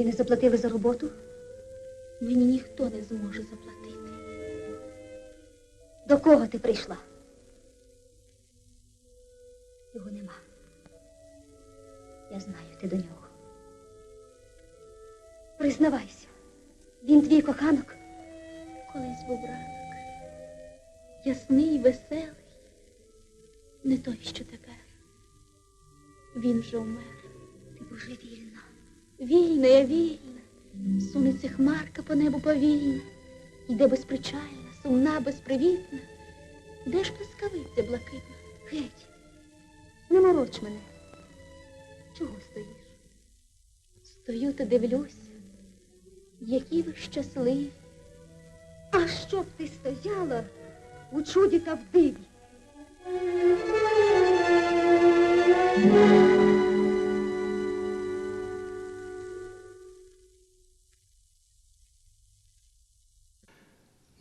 Тобі не заплатили за роботу? Мені ніхто не зможе заплатити. До кого ти прийшла? Його нема. Я знаю, ти до нього. Признавайся, він твій коханок. Колись був ранок. Ясний, веселий. Не той, що тепер. Він вже вмер. Ти божевільна. Вільна, я вільна. Сунеться хмарка по небу повільно. Йде безпричальна, сумна, безпривітна. Де ж блискавиця блакитна? Геть. Не мороч мене. Чого стоїш? Стою та дивлюся, які ви щасливі. А щоб ти стояла у чуді та в диві.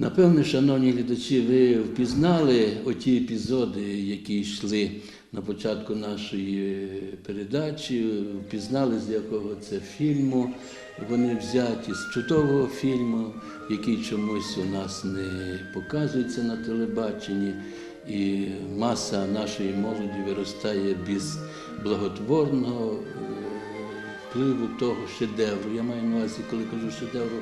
Напевне, шановні глядачі, ви впізнали оті епізоди, які йшли на початку нашої передачі, впізнали, з якого це фільму. Вони взяті з чудового фільму, який чомусь у нас не показується на телебаченні. І маса нашої молоді виростає без благотворного е, впливу того шедевру. Я маю на увазі, коли кажу шедевру,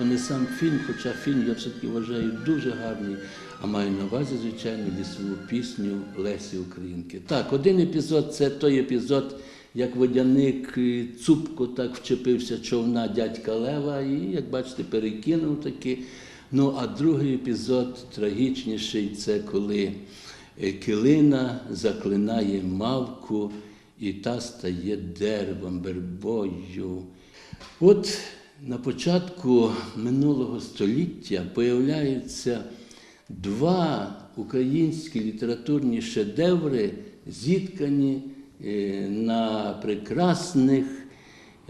то не сам фільм, хоча фільм я все-таки вважаю дуже гарний, а маю на увазі, звичайно, лісову пісню Лесі Українки. Так, один епізод це той епізод, як водяник е, цупко так вчепився човна дядька Лева і, як бачите, перекинув таки. Ну, а другий епізод трагічніший це коли е, килина заклинає мавку, і та стає деревом, вербою. От на початку минулого століття появляються два українські літературні шедеври, зіткані е, на прекрасних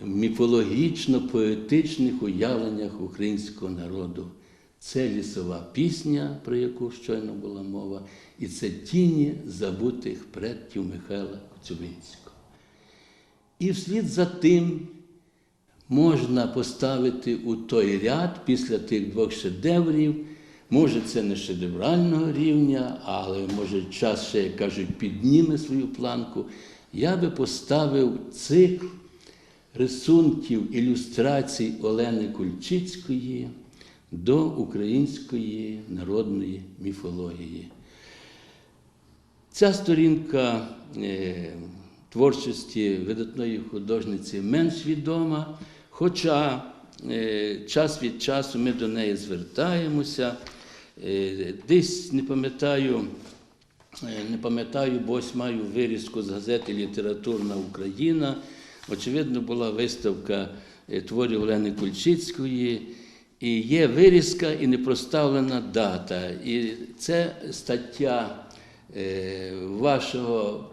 міфологічно-поетичних уявленнях українського народу. Це лісова пісня, про яку щойно була мова, і це тіні забутих предків Михайла Коцюбинського. І вслід за тим можна поставити у той ряд після тих двох шедеврів. Може, це не шедеврального рівня, але може час ще, як кажуть, підніме свою планку. Я би поставив цикл рисунків ілюстрацій Олени Кульчицької до української народної міфології. Ця сторінка е, творчості видатної художниці менш відома, хоча е, час від часу ми до неї звертаємося. Е, десь не пам'ятаю, е, не пам'ятаю, бо ось маю вирізку з газети Літературна Україна. Очевидно, була виставка творів Олени Кульчицької. І є вирізка і не проставлена дата. І це стаття вашого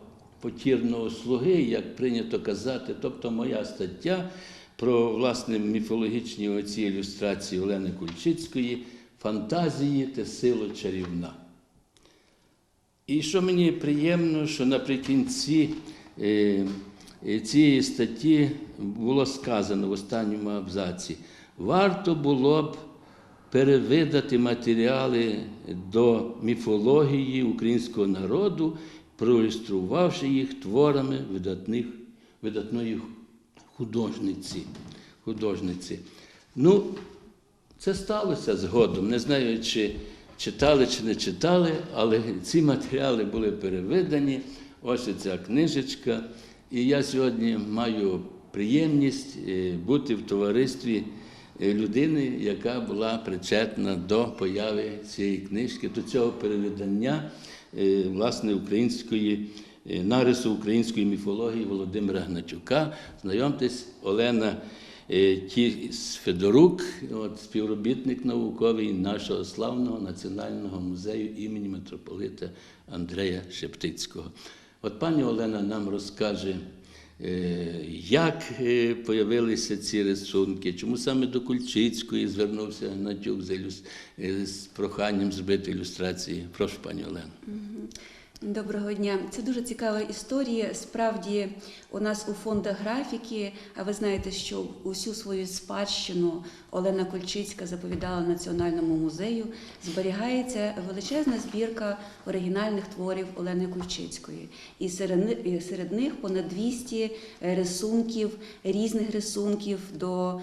потірного слуги, як прийнято казати, тобто моя стаття про власне міфологічні оці ілюстрації Олени Кульчицької Фантазії та сила чарівна. І що мені приємно, що наприкінці е, е, цієї статті було сказано в останньому абзаці, варто було б перевидати матеріали до міфології українського народу, проілюструвавши їх творами видатних, видатної художниці. художниці. Ну, це сталося згодом. Не знаю, чи читали чи не читали, але ці матеріали були перевидані. Ось ця книжечка. І я сьогодні маю приємність е, бути в товаристві е, людини, яка була причетна до появи цієї книжки, до цього перевидання е, власне української нарису української міфології Володимира Гначука. Знайомтесь, Олена е, Федорук, от, співробітник науковий нашого славного національного музею імені митрополита Андрея Шептицького. От пані Олена нам розкаже. Е, Як е, появилися ці рисунки? Чому саме до Кульчицької звернувся Гнатюк з, е, проханням зробити ілюстрації? Прошу, пані Олено. Доброго дня. Це дуже цікава історія. Справді, у нас у фондах графіки, а ви знаєте, що усю свою спадщину Олена Кольчицька заповідала Національному музею. Зберігається величезна збірка оригінальних творів Олени Кульчицької. І серед, них понад 200 рисунків, різних рисунків до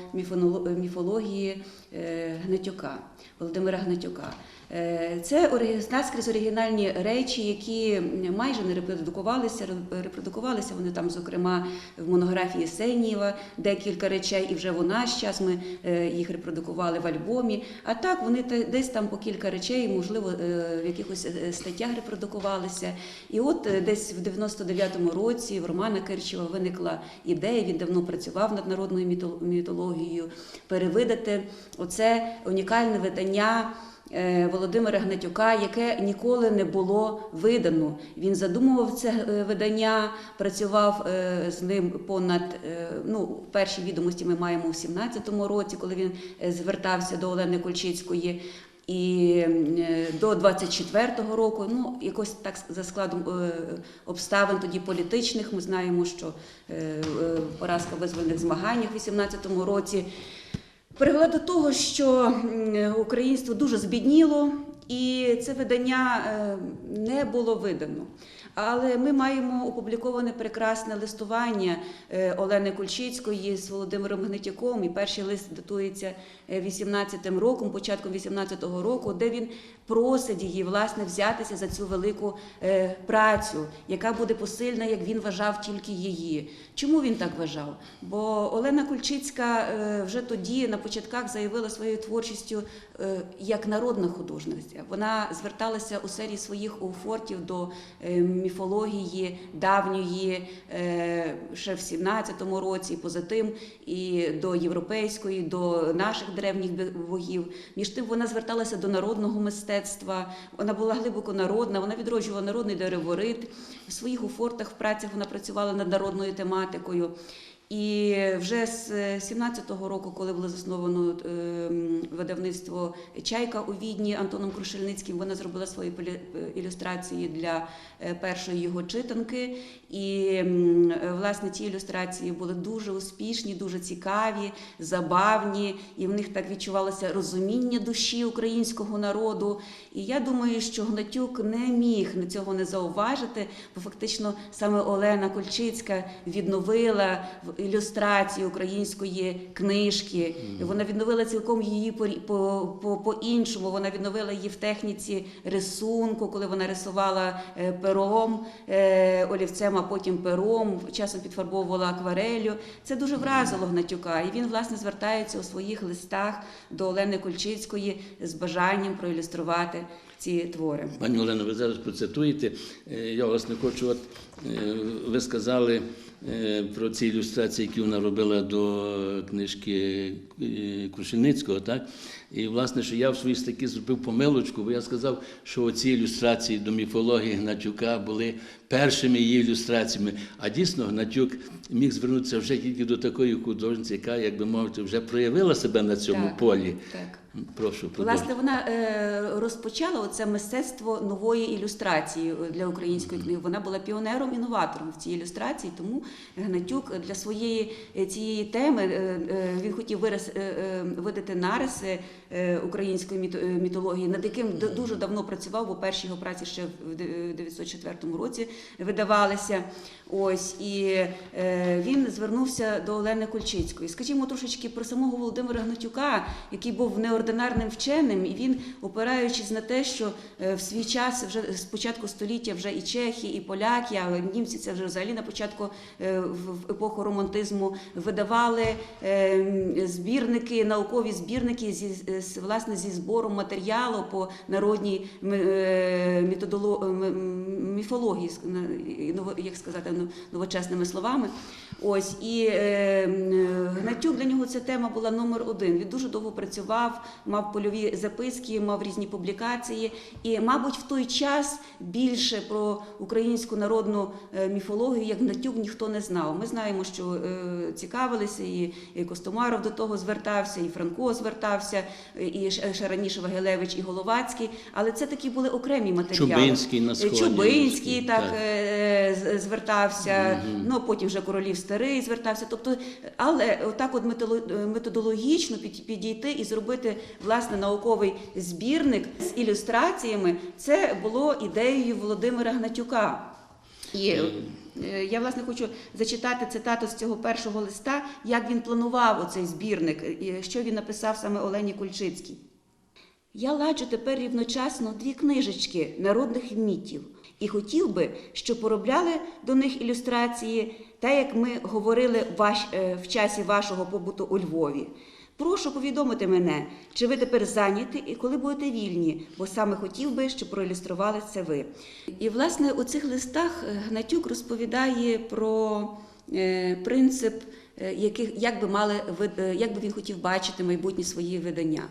міфології е, Гнатюка, Володимира Гнатюка. Е, Це наскрізь оригінальні речі, які майже не репродукувалися. Репродукувалися вони там, зокрема, в монографії Сенієва декілька речей, і вже в наш час ми е, їх репродукували в альбомі. А так вони десь там по кілька речей, можливо, е, в якихось статтях репродукувалися. І от десь в 99-му році в Романа Кирчева виникла ідея. Він давно працював над народною мітологією. Перевидати оце унікальне видання. Е, Володимира Гнатюка, яке ніколи не було видано. Він задумував це е, видання, працював е, з ним понад ну, перші відомості ми маємо у 17-му році, коли він звертався до Олени Кольчицької. І до 24-го року, ну якось так за складом обставин тоді політичних, ми знаємо, що поразка визвольних змаганнях в 18-му році привела до того, що українство дуже збідніло, і це видання е, не було видано. Але ми маємо опубліковане прекрасне листування е, Олени Кульчицької з Володимиром Гнитяком. І перший лист датується е, 18-м роком, початком 18-го року, де він просить її власне взятися за цю велику е, працю, яка буде посильна, як він вважав тільки її. Чому він так вважав? Бо Олена Кульчицька е, вже тоді на початках заявила своєю творчістю е, як народна художниця. Вона зверталася у серії своїх офортів до е, міфології давньої, е, ще в 17-му році, поза тим, і до європейської, до наших древніх богів. Між тим вона зверталася до народного мистецтва. Вона була глибоко народна, вона відроджувала народний дереворит. В своїх офортах в працях вона працювала над народною тематикою. І вже з 17-го року, коли було засновано е, видавництво Чайка у Відні Антоном Крушельницьким, вона зробила свої е, ілюстрації для е, першої його читанки. І е, власне ті ілюстрації були дуже успішні, дуже цікаві, забавні, і в них так відчувалося розуміння душі українського народу. І я думаю, що Гнатюк не міг цього не зауважити, бо фактично саме Олена Кольчицька відновила ілюстрації української книжки. Вона відновила цілком її по, по, по, по-іншому. Вона відновила її в техніці рисунку, коли вона рисувала е, пером, е, олівцем, а потім пером, часом підфарбовувала акварелью. Це дуже вразило Гнатюка. І він, власне, звертається у своїх листах до Олени Кольчицької з бажанням проілюструвати ці твори. Пані Олено, ви зараз процитуєте. Е, Я власне хочу, от ви сказали про ці ілюстрації, які вона робила до книжки е, Крушельницького, так? І власне, що я в своїй статті зробив помилочку, бо я сказав, що ці ілюстрації до міфології Гнатюка були першими її ілюстраціями. А дійсно Гнатюк міг звернутися вже тільки до такої художниці, яка, як би мовити, вже проявила себе на цьому Так, полі. так. Прошу. Власне, вона е, розпочала оце мистецтво нової ілюстрації для української книги. Вона була піонером, інноватором в цій ілюстрації. Тому Гнатюк для своєї е, цієї теми е, е, він хотів вираз- е, е, видати нариси е, української міто- мітології, над яким дуже давно працював, бо перші його праці ще в де- 904 році видавалися. Ось і е, він звернувся до Олени Кульчицької. Скажімо трошечки про самого Володимира Гнатюка, який був неординарним вченим, і він, опираючись на те, що е, в свій час вже з початку століття вже і чехи, і поляки, а німці це вже взагалі на початку е, в епоху романтизму видавали е, збірники, наукові збірники зі з власне зі збором матеріалу по народній е, методоло- міфології, ново- як сказати ну, новочесними словами. Ось і е, Гнатюк для нього ця тема була номер один. Він дуже довго працював, мав польові записки, мав різні публікації. І, мабуть, в той час більше про українську народну е, міфологію, як Гнатюк, ніхто не знав. Ми знаємо, що е, цікавилися, і, Костомаров до того звертався, і Франко звертався, і ще раніше Вагилевич, і Головацький. Але це такі були окремі матеріали. Чубинський на сході. Чубинський Так. Е, звертався, Мгм. ну потім вже королів старий звертався. Тобто, але отак, от методологічно підійти і зробити власне науковий збірник з ілюстраціями, це було ідеєю Володимира Гнатюка. І е, я власне хочу зачитати цитату з цього першого листа, як він планував оцей збірник, що він написав саме Олені Кульчицькій. Я ладжу тепер рівночасно дві книжечки народних мітів і хотів би, щоб поробляли до них ілюстрації, так як ми говорили ваш, е, в часі вашого побуту у Львові. Прошу повідомити мене, чи ви тепер зайняті і коли будете вільні, бо саме хотів би, щоб проілюстрували це ви. І власне у цих листах е, Гнатюк розповідає про е, принцип, яких як би мали як би він хотів бачити майбутні свої видання.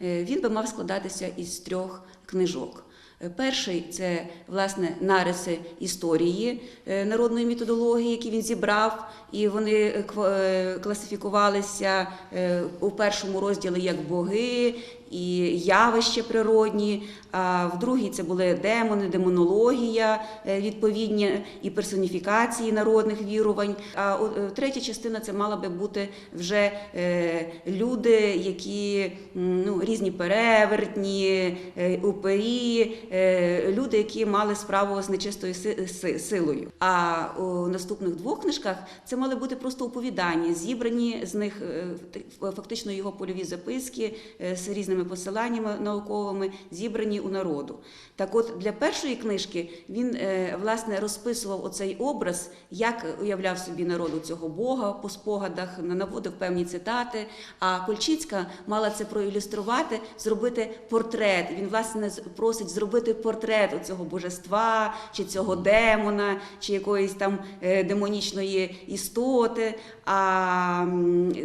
Він би мав складатися із трьох книжок. Е, Перший це власне нариси історії е, народної методології, які він зібрав, і вони е, класифікувалися у першому розділі як боги і явища природні. А в другій це були демони, демонологія е, відповідні і персоніфікації народних вірувань. А е, третя частина це мала би бути вже е, люди, які ну, різні перевертні, упері, люди, які мали справу з нечистою си- си- силою. А у наступних двох книжках це мали бути просто оповідання, зібрані з них фактично його польові записки з різними посиланнями науковими, зібрані у народу. Так от для першої книжки він е, власне розписував оцей образ, як уявляв собі народу цього Бога по спогадах, наводив певні цитати. А Кольчицька мала це проілюструвати, зробити портрет. Він власне просить зробити портрет цього божества, чи цього демона, чи якоїсь там е, демонічної істоти. А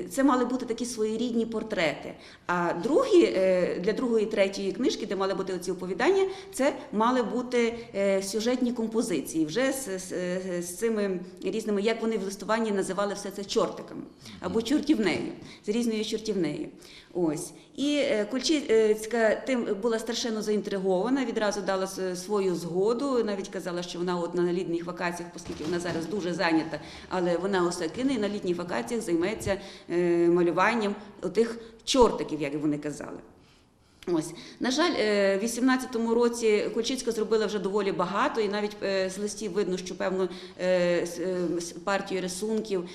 це мали бути такі своєрідні портрети. А другі, е, для другої, третьої книжки, де мали бути оці оповідання, це мали бути е, сюжетні композиції, вже з, з, з цими різними, як вони в листуванні називали все це чортиками або чортівнею, з різною чортівнею. Ось. І е, Кульчицька тим була страшенно заінтригована, відразу дала свою згоду, навіть казала, що вона от на літніх вакаціях, оскільки вона зараз дуже зайнята, але вона усе кине і на літніх вакаціях займеться е, малюванням отих чортиків, як вони казали. Ось на жаль, е, в 18-му році Кульчицька зробила вже доволі багато, і навіть з листів видно, що е, партію рисунків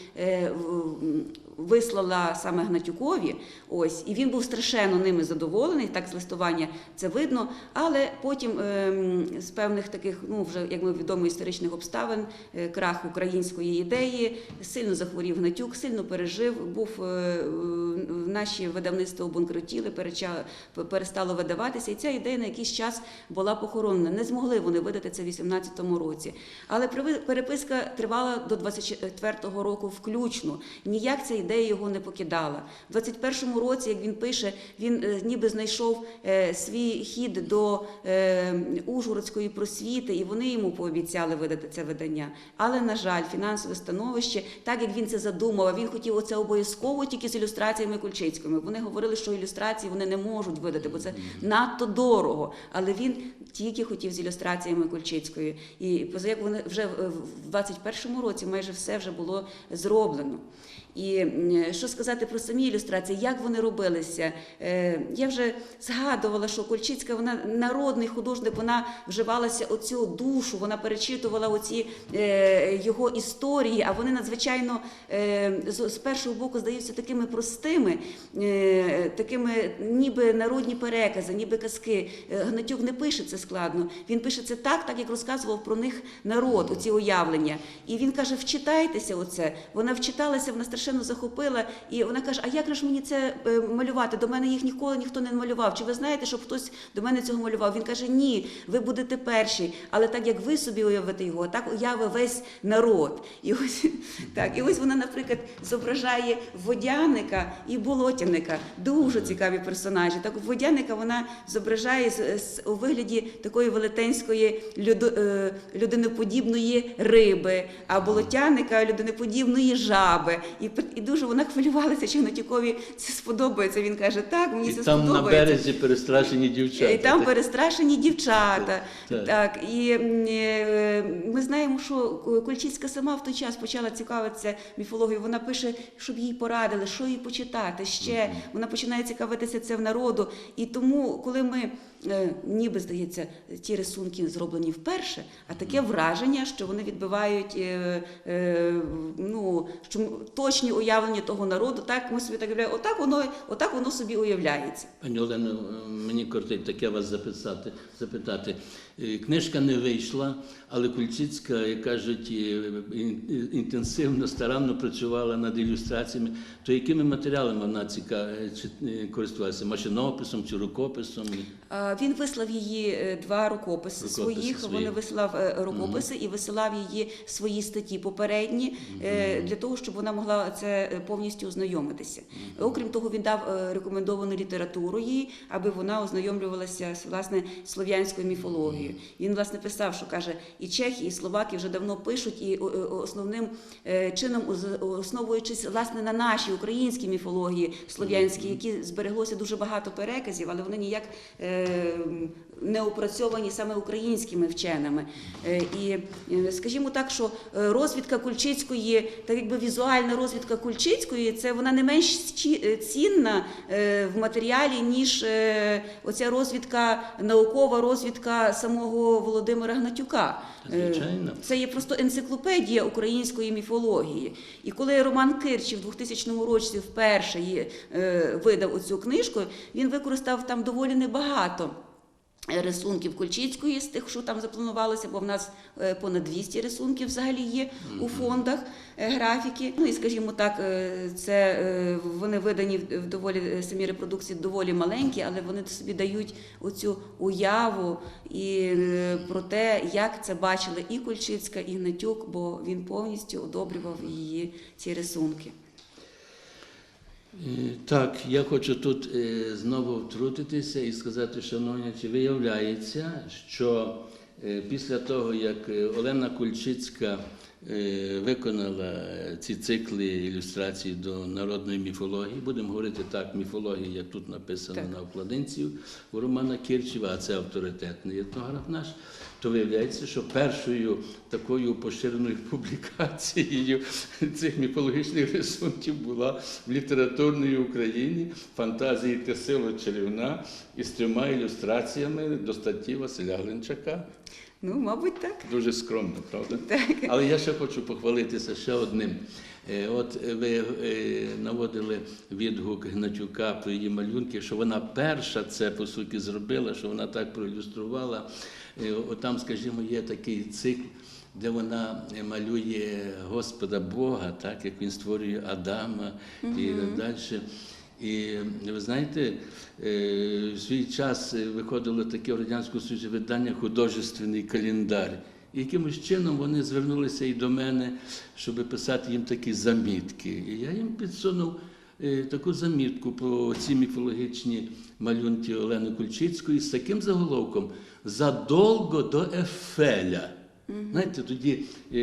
вислала саме Гнатюкові. Ось і він був страшенно ними задоволений. Так з листування це видно. Але потім е, з певних таких, ну вже як ми відомо, історичних обставин, е, крах української ідеї, сильно захворів Гнатюк, сильно пережив. Був е, наші видавництва обанкрутіли, переча- перестало видаватися, і ця ідея на якийсь час була похоронена. Не змогли вони видати це в 18-му році. Але переписка тривала до 24-го року включно. Ніяк ця ідея його не покидала. В 21-му році, як він пише, він е, ніби знайшов е, свій хід до е, Ужгородської просвіти, і вони йому пообіцяли видати це видання. Але, на жаль, фінансове становище, так як він це задумав, він хотів оце обов'язково тільки з ілюстраціями Кульчицькими. Вони говорили, що ілюстрації вони не можуть видати, бо це надто дорого. Але він тільки хотів з ілюстраціями Кульчицької. І поза як вони вже в 21-му році майже все вже було зроблено. І що сказати про самі ілюстрації, як вони робилися? Е, Я вже згадувала, що Кульчицька вона народний художник, вона вживалася оцю душу, вона перечитувала оці е, його історії, а вони надзвичайно е, з першого боку здаються такими простими, такими ніби народні перекази, ніби казки. Гнатюк не пише це складно. Він пише це так, так як розказував про них народ, оці уявлення. І він каже: вчитайтеся оце. Вона вчиталася, вона страшенно захопила, і вона каже: А як же мені це е, малювати? До мене їх ніколи ніхто не малював. Чи ви знаєте, щоб хтось до мене цього малював? Він каже: Ні, ви будете перші, але так як ви собі уявите його, так уяви весь народ. І ось так, і ось вона, наприклад, зображає водяника і болотяника. Дуже цікаві персонажі. Так водяника вона зображає з, у вигляді такої велетенської е, людиноподібної риби, а болотяника людиноподібної жаби. І, і дуже вона хвилювалася, чи Гнатюкові це сподобається. Він каже, так, мені І це там на березі перестрашені дівчата. І там Так. перестрашені дівчата. Так. Так. і е, ми знаємо, що Кульчицька сама в той час почала цікавитися міфологією. Вона пише, щоб їй порадили, що їй почитати ще. Вона починає цікавитися цим народу. І тому, коли ми е, ніби здається, ті рисунки зроблені вперше, а таке враження, що вони відбивають е, ну, що м- точні уявлення того народу, так ми собі так уявляємо, отак воно, отак воно собі уявляється. Пані Олено, е, мені кортить таке вас записати, запитати. Е, Книжка не вийшла, але Кульчицька, як кажуть, е, інтенсивно, старанно працювала над ілюстраціями. То якими матеріалами вона ціка... е, користувалася? Машинописом чи рукописом? Він вислав її е, два рукописи, Рукописи своїх. свої. Вони висилав е, рукописи і висилав її свої статті попередні е, для того, щоб вона могла це е, повністю ознайомитися. Окрім того, він дав е, рекомендовану літературу їй, аби вона ознайомлювалася з власне слов'янською міфологією. Він власне писав, що каже, і чехи, і словаки вже давно пишуть, і основним е, чином основуючись власне на нашій українській міфології слов'янській, які збереглося дуже багато переказів, але вони ніяк не опрацьовані саме українськими вченими. Е, І е, скажімо так, що е, розвідка Кульчицької, так якби візуальна розвідка Кульчицької, це вона не менш цінна в матеріалі, ніж оця розвідка, наукова розвідка самого Володимира Гнатюка. Звичайно. Це є просто енциклопедія української міфології. І коли Роман Кирчів в 2000 році вперше її, видав оцю книжку, він використав там доволі небагато. Рисунків Кульчицької з тих, що там запланувалося, бо в нас е, понад 200 рисунків взагалі є у фондах е, графіки. Ну і скажімо так, е, це вони видані в доволі самі репродукції доволі маленькі, але вони собі дають оцю уяву і про те, як це бачили і Кульчицька, і Гнатюк, бо він повністю одобрював її ці рисунки. Так, я хочу тут е, знову втрутитися і сказати, шановні, чи виявляється, що е, після того, як е, Олена Кульчицька виконала ці цикли ілюстрацій до народної міфології, будемо говорити так, міфологія, як тут написано Так. на обкладинці у Романа Кірчева, а це авторитетний етнограф наш, то виявляється, що першою такою поширеною публікацією цих міфологічних рисунків була в літературній Україні фантазії Тесило Чарівна із трьома ілюстраціями до статті Василя Глинчака. Ну, мабуть, так. Дуже скромно, правда? Так. Але я ще хочу похвалитися ще одним. Е, От е, ви е, наводили відгук Гнатюка про її малюнки, що вона перша це по суті зробила, що вона так проілюструвала. От там, скажімо, є такий цикл, де вона малює Господа Бога, так як він створює Адама і далі. І ви знаєте, в свій час виходило таке в Радянському Союзі видання художественний календар. І якимось чином вони звернулися і до мене, щоб писати їм такі замітки. І я їм підсунув е, таку замітку про ці міфологічні малюнки Олени Кульчицької з таким заголовком Задолго до Ефеля. Знаєте, тоді е,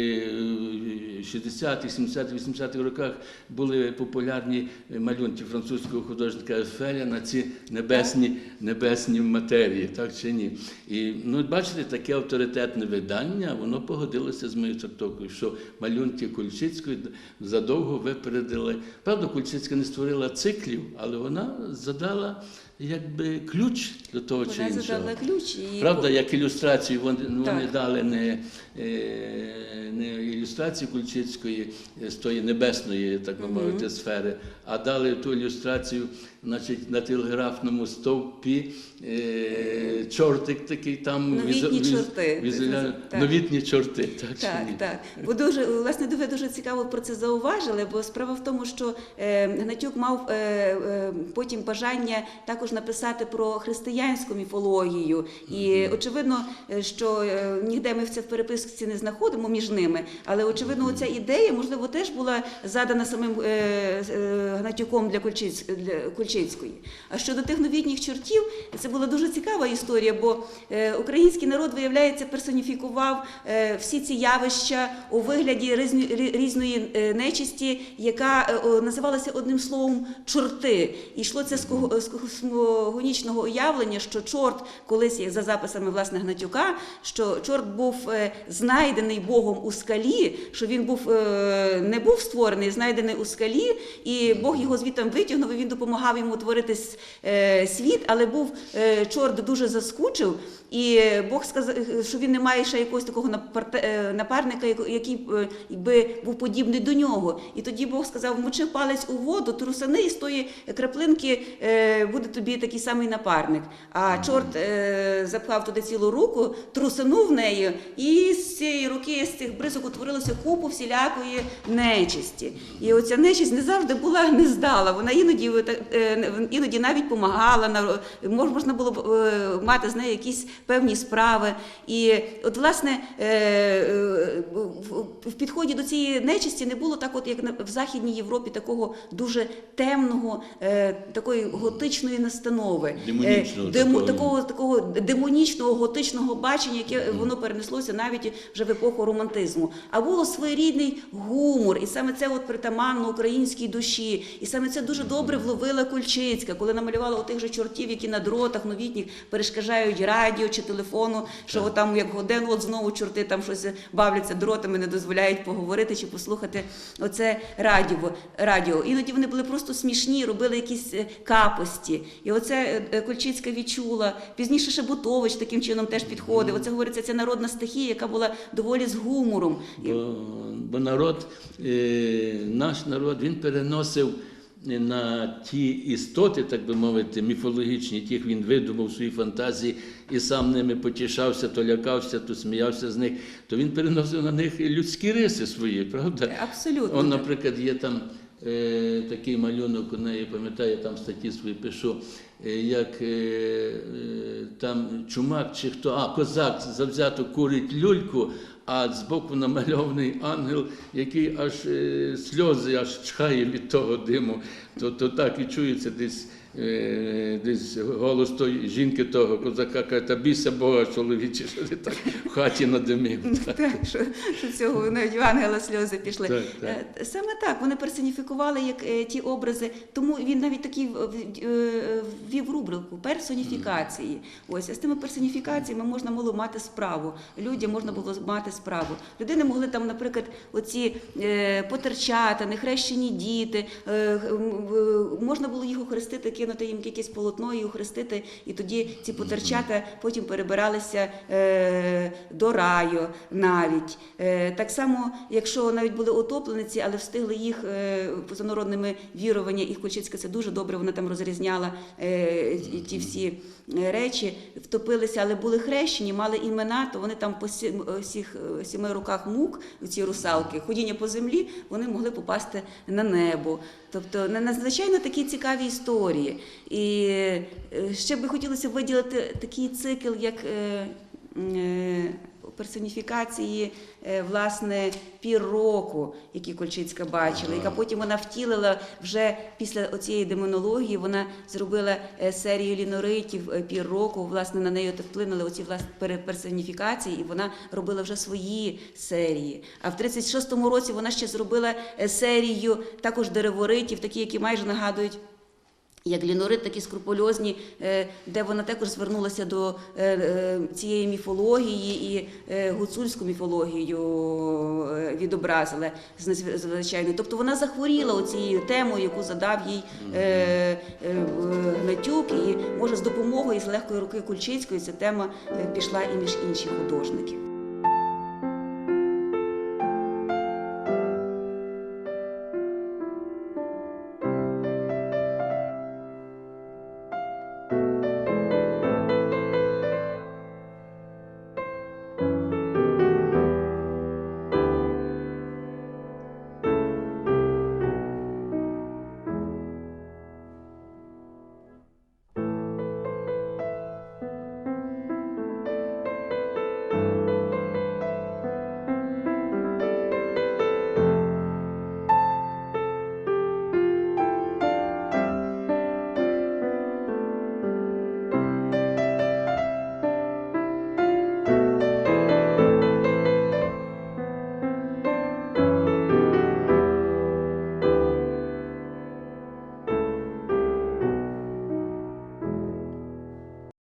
60-х, 70-х, 80-х роках були популярні малюнки французького художника Ефеля на ці небесні, небесні матерії, так чи ні? І ну, бачите, таке авторитетне видання, воно погодилося з моєю чертовкою, що малюнки Кульчицької задовго випередили. Правда, Кульчицька не створила циклів, але вона задала якби ключ до того чи іншого. задала ключ і Правда, як ілюстрацію вони, вони дали не, е, не ілюстрацію Кульчицької е, з тої небесної, так би мовити, сфери, а дали ту ілюстрацію значить, на телеграфному стовпі е, чортик такий там Новітні віз- чорти. візуаля- Так. Новітні чорти. Так, чи ні? так. Бо дуже власне ви дуже цікаво про це зауважили, бо справа в тому, що е, Гнатюк мав е, е, потім бажання також написати про християнську міфологію. І очевидно, е, що е, ніде ми в це в переписці не знаходимо між ними, але очевидно, оця ідея, можливо, теж була задана самим е, е, Гнатюком для, Кульчиць, для А щодо тих новітніх чортів, це була дуже цікава історія, бо е, український народ, виявляється, персоніфікував е, всі ці явища у вигляді різної е, нечисті, яка називалася одним словом чорти. І йшло це з космогонічного уявлення, що чорт колись, за записами власне Гнатюка, що чорт був знайдений Богом у скалі, що він був не був створений, знайдений у скалі, і Бог його звідти витягнув, і він допомагав йому творити е, світ, але був е, чорт дуже заскучив. І Бог сказав, що він не має ще якогось такого е, напарника, який е, би був подібний до нього. І тоді Бог сказав: мочи палець у воду, трусани, і з тої краплинки е, буде тобі такий самий напарник. А чорт е, запхав туди цілу руку, трусанув нею, і з цієї руки, з цих бризок утворилося купу всілякої нечисті. І оця нечисть не завжди була не здала. Вона іноді е, іноді навіть помагала. на- мож- Можна було б е, мати з нею якісь певні справи. І от, власне, е, е, в- підході до цієї нечисті не було так, от як в Західній Європі, такого дуже темного, е, такої готичної настанови, Демонічного Е, демо- такого. такого демонічного готичного бачення, яке воно перенеслося навіть вже в епоху романтизму. А було своєрідний гумор, і саме це от притаманно українській душі. І саме це дуже добре вловила Кульчицька, коли намалювала отих же чортів, які на дротах новітніх перешкажають радіо чи телефону, що от там як годину от знову чорти там щось бавляться дротами, не дозволяють поговорити чи послухати оце радіо. радіо. Іноді вони були просто смішні, робили якісь е, капості. І оце е, е, Кульчицька відчула. Пізніше Шебутович таким чином теж підходив. Оце говориться, це народна стихія, яка була доволі з гумором. Бо, бо народ, наш народ, він переносив на ті істоти, так би мовити, міфологічні, яких він видумав в своїй фантазії і сам ними потішався, то лякався, то сміявся з них, то він переносив на них людські риси свої, правда? Абсолютно. Он, наприклад, є там е, такий малюнок у неї, пам'ятаю, там статті свої пишу, е, як е, там чумак чи хто, а козак завзято курить люльку, а збоку намальований ангел, який аж е, сльози аж чхає від того диму, то, то так і чується десь. Е, Десь голос тої жінки того козака каже, та бійся Бога, чоловіче, що ти так в хаті надимив. Так, що, що цього навіть ангела сльози пішли. Так, так. Е, Саме так, вони персоніфікували як е, ті образи, тому він навіть такий в- в- ввів рубрику персоніфікації. Ось а з тими персоніфікаціями можна було мати справу. Людям можна було мати справу. Людини могли там, наприклад, оці потерчата, нехрещені діти. в- можна було їх охрестити, кинути їм якесь полотно і охрестити, і тоді ці потерчата потім перебиралися е, до раю навіть. Е, так само, якщо навіть були утоплениці, але встигли їх е, поза народними вірування, і Кульчицька це дуже добре, вона там розрізняла ті- всі речі, втопилися, але були хрещені, мали імена, то вони там по всіх сіми руках мук, ці русалки, ходіння по землі, вони могли попасти на небо. Тобто на- надзвичайно такі цікаві історії. І е, ще би хотілося виділити такий цикл, як е, е, персоніфікації власне пір року, які Кольчицька бачила, яка потім вона втілила вже після оцієї демонології. Вона зробила серію ліноритів е, пір року. Власне на неї вплинули оці власне персоніфікації, і вона робила вже свої серії. А в 36-му році вона ще зробила серію також дереворитів, такі, які майже нагадують. Як лінорит, такі скрупульозні, е, де вона також звернулася до е, е, цієї міфології і гуцульську міфологію відобразила звичайно. Тобто вона захворіла оцією темою, яку задав їй Гнатюк, і може з допомогою і з легкої руки Кульчицької ця тема пішла і між інші художники.